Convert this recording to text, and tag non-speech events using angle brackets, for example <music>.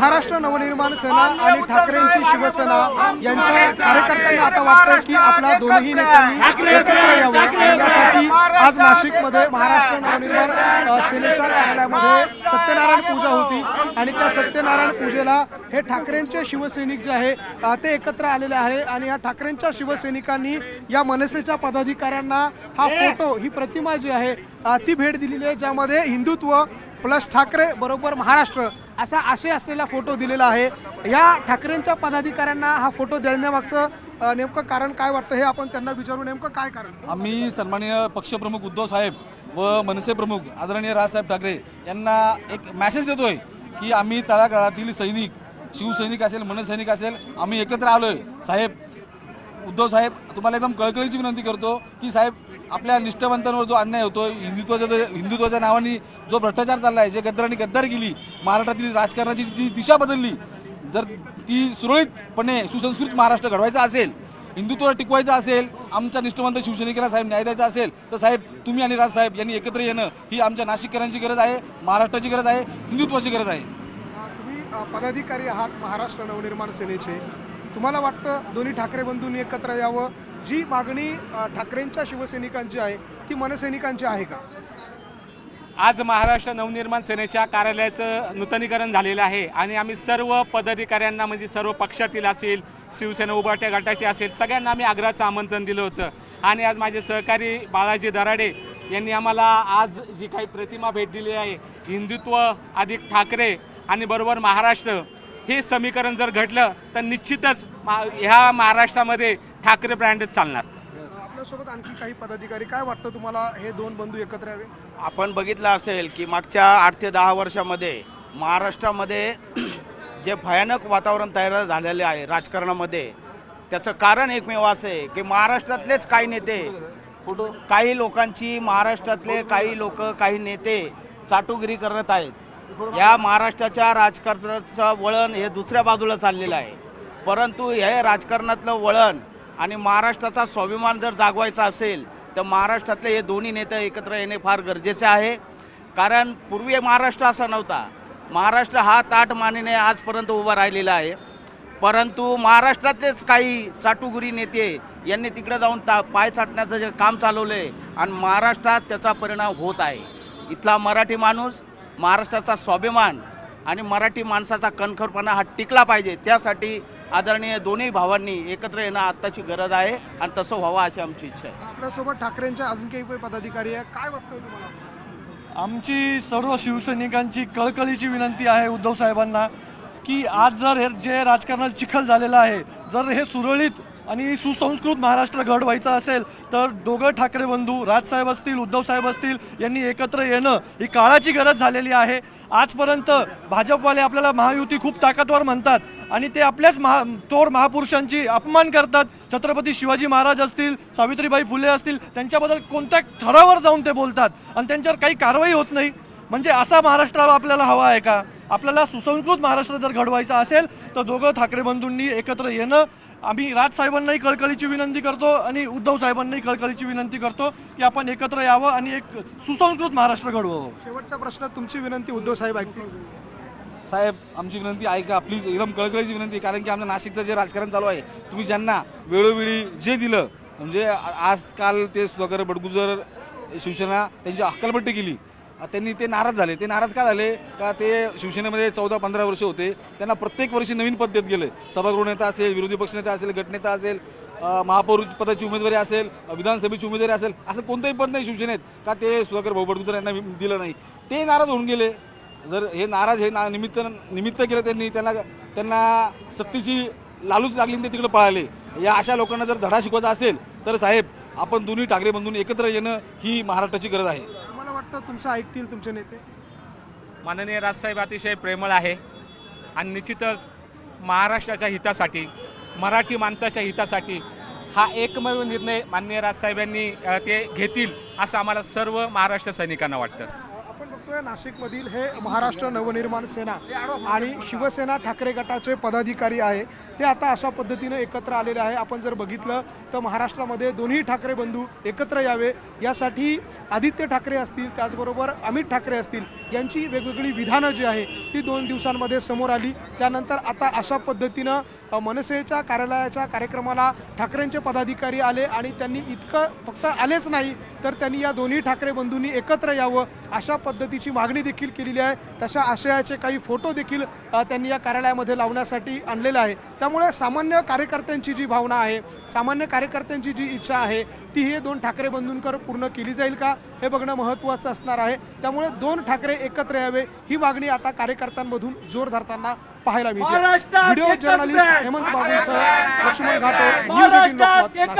महाराष्ट्र नवनिर्माण सेना आणि ठाकरेंची शिवसेना यांच्या कार्यकर्त्यांना आता वाटतं की आपल्या दोन्ही नेत्यांनी एकत्र यावं. आणि यासाठी आज नाशिकमध्ये महाराष्ट्र नवनिर्माण सेनेच्या कार्यालयामध्ये सत्यनारायण पूजा होती आणि त्या सत्यनारायण पूजेला हे ठाकरेंचे शिवसैनिक जे आहे ते एकत्र आलेले आहे आणि या ठाकरेंच्या शिवसैनिकांनी या मनसेच्या पदाधिकाऱ्यांना हा फोटो ही प्रतिमा जी आहे ती भेट दिलेली आहे ज्यामध्ये हिंदुत्व प्लस ठाकरे बरोबर महाराष्ट्र असा आशय असलेला फोटो दिलेला आहे. या ठाकरेंच्या पदाधिकाऱ्यांना हा फोटो देण्यामागचं नेमकं कारण काय वाटतं हे आपण त्यांना विचारू. नेमकं काय कारण? आम्ही सन्माननीय पक्षप्रमुख उद्धव साहेब व मनसे प्रमुख आदरणीय राजसाहेब ठाकरे यांना एक मॅसेज देतोय की आम्ही तळागाळातील सैनिक शिवसैनिक असेल मनसैनिक असेल आम्ही एकत्र आलोय. साहेब उद्धव साहेब तुम्हाला एकदम कळकळीची विनंती करतो की साहेब आपल्या निष्ठावंतांवर जो अन्याय होतो हिंदुत्वाच्या हिंदुत्वाच्या नावाने जो भ्रष्टाचार चालला आहे जे गद्दारांनी गद्दार केली महाराष्ट्रातील राजकारणाची जी दिशा बदलली जर ती सुरळीतपणे सुसंस्कृत महाराष्ट्र घडवायचा असेल हिंदुत्व टिकवायचं असेल आमच्या निष्ठवंत शिवसैनिकाला साहेब न्याय द्यायचा असेल तर साहेब तुम्ही आणि राजसाहेब यांनी एकत्र येणं ही आमच्या नाशिककरांची गरज आहे महाराष्ट्राची गरज आहे हिंदुत्वाची गरज आहे. तुम्ही पदाधिकारी आहात महाराष्ट्र नवनिर्माण सेनेचे. तुम्हाला वाटतं दोन्ही ठाकरे बंधूंनी एकत्र यावं? जी मागणी ठाकरेंच्या शिवसैनिकांची आहे ती मनसैनिकांची आहे का? आज महाराष्ट्र नवनिर्माण सेनेच्या कार्यालयाचं नूतनीकरण झालेलं आहे आणि आम्ही सर्व पदाधिकाऱ्यांना म्हणजे सर्व पक्षातील असेल शिवसेना उभाट्या गटाचे असेल सगळ्यांना आम्ही आग्रहाचं आमंत्रण दिलं होतं. आणि आज माझे सहकारी बाळाजी दराडे यांनी आम्हाला आज जी काही प्रतिमा भेट दिली आहे हिंदुत्व अधिक ठाकरे आणि बरोबर महाराष्ट्र हे समीकरण जर घडलं तर निश्चितच मा ह्या महाराष्ट्रामध्ये ठाकरे ब्रँडच चालणार. आपल्यासोबत आणखी काही पदाधिकारी काय वाटतं तुम्हाला हे दोन बंधू एकत्र यावे? आपण बघितलं असेल की मागच्या आठ ते दहा वर्षामध्ये महाराष्ट्रामध्ये <clears throat> जे भयानक वातावरण तयार झालेले आहे राजकारणामध्ये त्याचं कारण एकमेव असं आहे की महाराष्ट्रातलेच काही नेते फोटो काही लोकांची महाराष्ट्रातले काही लोक काही नेते चाटुगिरी करत आहेत. या महाराष्ट्राच्या राजकारणाचं वळण हे दुसऱ्या बाजूला चाललेलं आहे. परंतु हे राजकारणातलं वळण आणि महाराष्ट्राचा स्वाभिमान जर जागवायचा असेल तर महाराष्ट्रातले हे दोन्ही नेते एकत्र येणे फार गरजेचे आहे. कारण पूर्वी महाराष्ट्र असा नव्हता. महाराष्ट्र हा ताट मानेने आजपर्यंत उभा राहिलेला आहे. परंतु महाराष्ट्रातलेच काही चाटुगुरी नेते यांनी तिकडे जाऊन ता पाय चाटण्याचं जे काम चालवलं आहे आणि महाराष्ट्रात त्याचा परिणाम होत आहे. इथला मराठी माणूस महाराष्ट्राचा स्वाभिमान आणि मराठी माणसाचा कणखरपणा हा टिकला पाहिजे. त्यासाठी आदरणीय दोन्ही भावांनी एकत्र येणं आत्ताची गरज आहे आणि तसं व्हावं अशी आमची इच्छा आहे. आपल्यासोबत ठाकरेंच्या अजून काही पदाधिकारी आहे काय वाटतं तुम्हाला? आमची सर्व शिवसैनिकांची कळकळीची विनंती आहे उद्धव साहेबांना की आज जर हे जे राजकारणात चिखल झालेलं आहे जर हे सुरळीत आणि सुसंस्कृत महाराष्ट्र घडवायचं असेल तर दोघं ठाकरे बंधू राजसाहेब असतील उद्धव साहेब असतील यांनी एकत्र येणं ही काळाची गरज झालेली आहे. आजपर्यंत भाजपवाले आपल्याला महायुती खूप ताकदवर म्हणतात आणि ते आपल्याच महा थोर महापुरुषांची अपमान करतात. छत्रपती शिवाजी महाराज असतील सावित्रीबाई फुले असतील त्यांच्याबद्दल कोणत्या थरावर जाऊन ते बोलतात? आणि त्यांच्यावर काही कारवाई होत नाही. म्हणजे असा महाराष्ट्र आपल्याला हवा आहे का? आपल्याला सुसंस्कृत महाराष्ट्र जर घडवायचा असेल तर दोघं ठाकरे बंधूंनी एकत्र येणं आम्ही राजसाहेबांनाही कळकळीची विनंती करतो आणि उद्धव साहेबांनाही कळकळीची विनंती करतो की आपण एकत्र यावं आणि एक सुसंस्कृत महाराष्ट्र घडवावं. शेवटचा प्रश्न तुमची विनंती उद्धव साहेब ऐकतील? साहेब आमची विनंती ऐका प्लीज एकदम कळकळीची विनंती. कारण की आमच्या नाशिकचं जे राजकारण चालू आहे तुम्ही ज्यांना वेळोवेळी जे दिलं म्हणजे आजकाल ते सुधाकर बडगुजर शिवसेना त्यांची हक्कलपट्टी केली त्यांनी ते नाराज झाले. ते नाराज का झाले? का ते शिवसेनेमध्ये चौदा पंधरा वर्ष होते. त्यांना प्रत्येक वर्षी नवीन पद देत गेले. सभागृह नेता असेल विरोधी पक्षनेता असेल गटनेता असेल महापौर पदाची उमेदवारी असेल विधानसभेची उमेदवारी असेल असं कोणतंही पद नाही शिवसेनेत. का ते सुधाकर भाऊ बडगुजर यांना दिलं नाही. ते नाराज होऊन गेले. जर हे नाराज हे ना निमित्त निमित्त केलं त्यांनी त्यांना त्यांना सत्तेची लालूच लागली आणि ते तिकडे पळाले. या अशा लोकांना जर धडा शिकवायचा असेल तर साहेब आपण दोन्ही ठाकरे बंधून एकत्र येणं ही महाराष्ट्राची गरज आहे. वाटतं तुमचं ऐकतील तुमचे नेते? माननीय राजसाहेब अतिशय प्रेमळ आहे आणि निश्चितच महाराष्ट्राच्या हितासाठी मराठी माणसाच्या हितासाठी हा एकमेव निर्णय माननीय राजसाहेबांनी ते घेतील असं आम्हाला सर्व महाराष्ट्र सैनिकांना वाटतं. आपण बघतोय नाशिकमधील हे महाराष्ट्र नवनिर्माण सेना आणि शिवसेना ठाकरे गटाचे पदाधिकारी आहे. ते आता अशा पद्धतीनं एकत्र आलेले आहे. आपण जर बघितलं तर महाराष्ट्रामध्ये दोन्ही ठाकरे बंधू एकत्र यावे यासाठी आदित्य ठाकरे असतील त्याचबरोबर अमित ठाकरे असतील यांची वेगवेगळी विधानं जी आहे ती दोन दिवसांमध्ये समोर आली. त्यानंतर आता अशा पद्धतीनं मनसेच्या कार्यालयाच्या कार्यक्रमाला ठाकरेंचे पदाधिकारी आले आणि त्यांनी इतकं फक्त आलेच नाही तर त्यांनी या दोन्ही ठाकरे बंधूंनी एकत्र यावं अशा पद्धतीची मागणी देखील केलेली आहे. तशा आशयाचे काही फोटो देखील त्यांनी या कार्यालयामध्ये लावण्यासाठी आणलेले आहे. त्यामुळे सामान्य कार्यकर्त्यांची जी भावना आहे सामान्य कार्यकर्त्यांची जी इच्छा आहे ती हे दोन ठाकरे बंधूंकर पूर्ण केली जाईल का हे बघणं महत्त्वाचं असणार आहे. त्यामुळे दोन ठाकरे एकत्र यावे ही मागणी आता कार्यकर्त्यांमधून जोर धरताना पाहायला मिळते. Video journalist. हेमंत बाबूंसह लक्ष्मण घाटो न्यूज एटीन लोकमत,